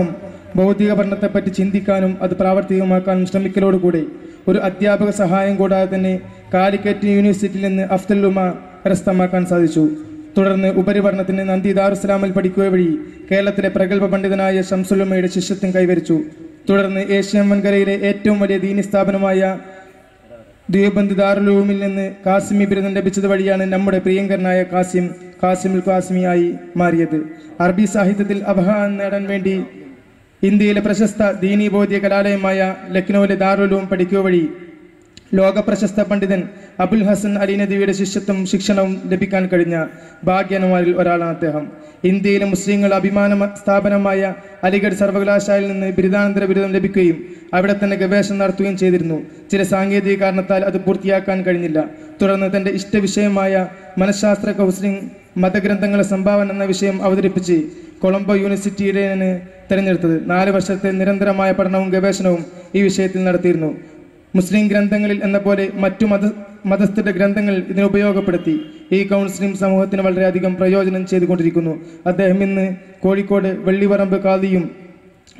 അതോടൊപ്പം ഭൗതിക പഠനത്തെപ്പറ്റി ചിന്തിക്കാനും അത് പ്രാവർത്തികമാക്കാനും ശ്രമിക്കലോടുകൂടി. ഒരു അധ്യാപക സഹായം കൂടാതെ തന്നെ കാലിക്കറ്റ് യൂണിവേഴ്സിറ്റിയിൽ നിന്ന് അഫ്തലുമ കരസ്ഥമാക്കാൻ സാധിച്ചു. തുടർന്ന് ഉപരിപഠനത്തിന് നന്ദി ദാറുസ്ലാമിൽ പഠിക്കുക വഴി കേരളത്തിലെ പ്രഗത്ഭ പണ്ഡിതനായ ഷംസുലുമയുടെ ശിഷ്യത്വം കൈവരിച്ചു. തുടർന്ന് ഏഷ്യൻ വൻകരയിലെ ഏറ്റവും വലിയ ദീനി സ്ഥാപനമായ ദ്വീപന്ത് ദാറുലൂമിൽ നിന്ന് കാസിമി ബിരുദം ലഭിച്ചത് വഴിയാണ് നമ്മുടെ പ്രിയങ്കരനായ കാസിം കാസിമുൽ കാസിമിയായി മാറിയത്. അറബി സാഹിത്യത്തിൽ അബഹാൻ നേടാൻ വേണ്ടി ഇന്ത്യയിലെ പ്രശസ്ത ദീനീ ബോധ്യ കലാലയമായ ലക്നൌവിലെ ദാറുലൂം പഠിക്കുക വഴി ലോക പ്രശസ്ത പണ്ഡിതൻ അബുൽ ഹസൻ അലി നദിയുടെ ശിഷ്യത്വം ശിക്ഷണവും ലഭിക്കാൻ കഴിഞ്ഞ ഭാഗ്യനുമാരിൽ ഒരാളാണ് അദ്ദേഹം. ഇന്ത്യയിലെ മുസ്ലിങ്ങൾ അഭിമാന സ്ഥാപനമായ അലിഗഡ് സർവകലാശാലയിൽ നിന്ന് ബിരുദാനന്തര ബിരുദം ലഭിക്കുകയും അവിടെ തന്നെ ഗവേഷണം നടത്തുകയും ചെയ്തിരുന്നു. ചില സാങ്കേതിക കാരണത്താൽ അത് പൂർത്തിയാക്കാൻ കഴിഞ്ഞില്ല. തുടർന്ന് തന്റെ ഇഷ്ടവിഷയമായ മനഃശാസ്ത്ര കൗൺസിലിംഗ് മതഗ്രന്ഥങ്ങളുടെ സംഭാവന എന്ന വിഷയം അവതരിപ്പിച്ച് കൊളംബോ യൂണിവേഴ്സിറ്റിയിലാണ് തിരഞ്ഞെടുത്തത് നാല് വർഷത്തെ നിരന്തരമായ പഠനവും ഗവേഷണവും ഈ വിഷയത്തിൽ നടത്തിയിരുന്നു. മുസ്ലിം ഗ്രന്ഥങ്ങളിൽ എന്ന പോലെ മറ്റു മത മതസ്ഥരുടെ ഗ്രന്ഥങ്ങൾ ഇതിനെ ഉപയോഗപ്പെടുത്തി. ഈ കൗൺസിലിംഗ് സമൂഹത്തിന് വളരെയധികം പ്രയോജനം ചെയ്തുകൊണ്ടിരിക്കുന്നു. അദ്ദേഹം ഇന്ന് കോഴിക്കോട് വെള്ളിപറമ്പ് കാതിയും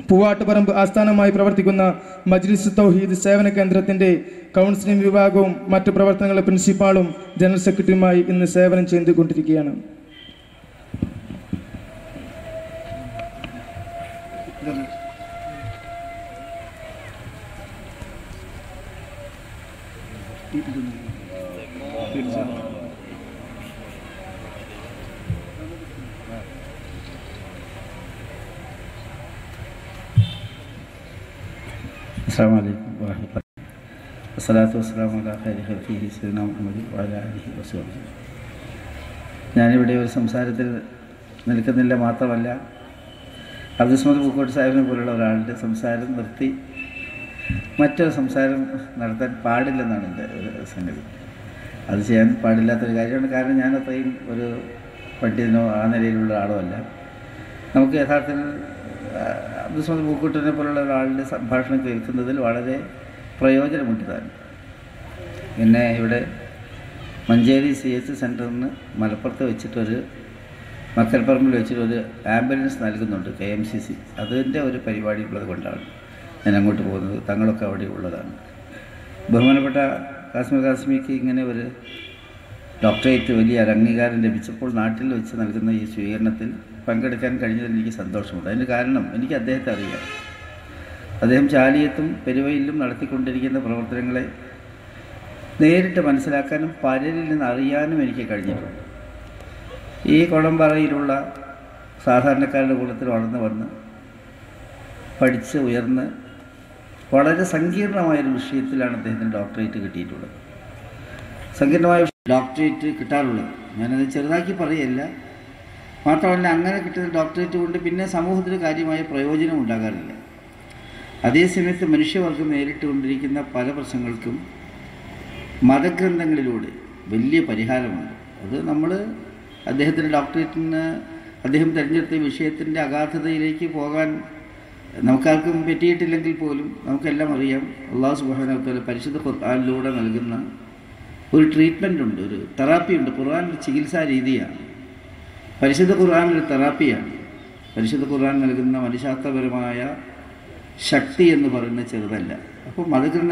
പൂവാട്ടുപറമ്പ് ആസ്ഥാനമായി പ്രവർത്തിക്കുന്ന മജ്ലിസ് തൗഹീദ് സേവന കേന്ദ്രത്തിന്റെ കൗൺസിലിംഗ് വിഭാഗവും മറ്റു പ്രവർത്തനങ്ങളുടെ പ്രിൻസിപ്പാളും ജനറൽ സെക്രട്ടറിയുമായി ഇന്ന് സേവനം ചെയ്തുകൊണ്ടിരിക്കുകയാണ്. السلام عليكم ورحمة الله والصلاة والسلام على خير خلقه سيدنا മുഹമ്മദ് وعلى آله وصحبه ഞാനിവിടെ ഒരു സംസാരത്തിൽ നിൽക്കുന്നില്ല മാത്രമല്ല അബ്ദുസ്മദ് പൂക്കോട്ട് സാഹിബിനെ പോലുള്ള ഒരാളുടെ സംസാരം നിർത്തി മറ്റൊരു സംസാരം നടത്താൻ പാടില്ലെന്നാണ് എന്റെ ഒരു സംഗതി. അത് ചെയ്യാൻ പാടില്ലാത്തൊരു കാര്യമാണ്. കാരണം ഞാൻ അത്രയും ഒരു പണ്ഡിതനോ ആ നിലയിലുള്ള ആളോ അല്ല. നമുക്ക് യഥാർത്ഥത്തിൽ അബ്ദുസ്മദ് പൂക്കൂട്ടിനെ പോലുള്ള ഒരാളുടെ സംഭാഷണം കേൾക്കുന്നതിൽ വളരെ പ്രയോജനമുണ്ട് താൻ. പിന്നെ ഇവിടെ മഞ്ചേരി സി എച്ച് സെന്ററിൽ നിന്ന് മലപ്പുറത്ത് വെച്ചിട്ടൊരു മക്കൽപ്പറമ്പിൽ വെച്ചിട്ടൊരു ആംബുലൻസ് നൽകുന്നുണ്ട് കെ എം സി സി. അതിന്റെ ഒരു പരിപാടി ഉള്ളത് കൊണ്ടാണ് ഞാൻ അങ്ങോട്ട് പോകുന്നത്. തങ്ങളൊക്കെ അവിടെ ഉള്ളതാണ്. ബഹുമാനപ്പെട്ട കാശ്മീർ കാസ്മിക്ക് ഇങ്ങനെ ഒരു ഡോക്ടറേറ്റ് വലിയ ഒരു അംഗീകാരം ലഭിച്ചപ്പോൾ നാട്ടിൽ വെച്ച് നൽകുന്ന ഈ സ്വീകരണത്തിൽ പങ്കെടുക്കാൻ കഴിഞ്ഞതിൽ എനിക്ക് സന്തോഷമുണ്ട്. അതിന് കാരണം എനിക്ക് അദ്ദേഹത്തെ അറിയാം. അദ്ദേഹം ചാലിയത്തും പെരുവയിലും നടത്തിക്കൊണ്ടിരിക്കുന്ന പ്രവർത്തനങ്ങളെ നേരിട്ട് മനസ്സിലാക്കാനും പലരിൽ നിന്ന് അറിയാനും എനിക്ക് കഴിഞ്ഞിട്ടുണ്ട്. ഈ കുളമ്പറയിലുള്ള സാധാരണക്കാരുടെ കൂട്ടത്തിൽ വളർന്നു വന്ന് പഠിച്ച് ഉയർന്ന് വളരെ സങ്കീർണമായൊരു വിഷയത്തിലാണ് അദ്ദേഹത്തിന് ഡോക്ടറേറ്റ് കിട്ടിയിട്ടുള്ളത്. സങ്കീർണമായ ഡോക്ടറേറ്റ് കിട്ടാറുള്ളത്. ഞാനത് ചെറുതാക്കി പറയല്ല. മാത്രമല്ല അങ്ങനെ കിട്ടുന്ന ഡോക്ടറേറ്റ് കൊണ്ട് പിന്നെ സമൂഹത്തിന് കാര്യമായ പ്രയോജനം ഉണ്ടാകാറില്ല. അതേസമയത്ത് മനുഷ്യവർഗം നേരിട്ടുകൊണ്ടിരിക്കുന്ന പല പ്രശ്നങ്ങൾക്കും മതഗ്രന്ഥങ്ങളിലൂടെ വലിയ പരിഹാരമുണ്ട്. അത് നമ്മൾ അദ്ദേഹത്തിന്റെ ഡോക്ടറേറ്റിന് അദ്ദേഹം തിരഞ്ഞെടുത്ത വിഷയത്തിന്റെ അഗാധതയിലേക്ക് പോകാൻ നമുക്കാർക്കും പറ്റിയിട്ടില്ലെങ്കിൽ പോലും നമുക്കെല്ലാം അറിയാം. അള്ളാഹു സുബാന പരിശുദ്ധ ഖുർആാനിലൂടെ നൽകുന്ന ഒരു ട്രീറ്റ്മെന്റ് ഉണ്ട് ഒരു തെറാപ്പി ഉണ്ട് ഖുർആൻ ഒരു ചികിത്സാ രീതിയാണ്. പരിശുദ്ധ ഖുർആൻ ഒരു തെറാപ്പിയാണ്. പരിശുദ്ധ ഖുർആൻ നൽകുന്ന മനഃശാസ്ത്രപരമായ ശക്തി എന്ന് പറയുന്നത് ചെറുതല്ല. അപ്പോൾ മതഗ്രന്ഥ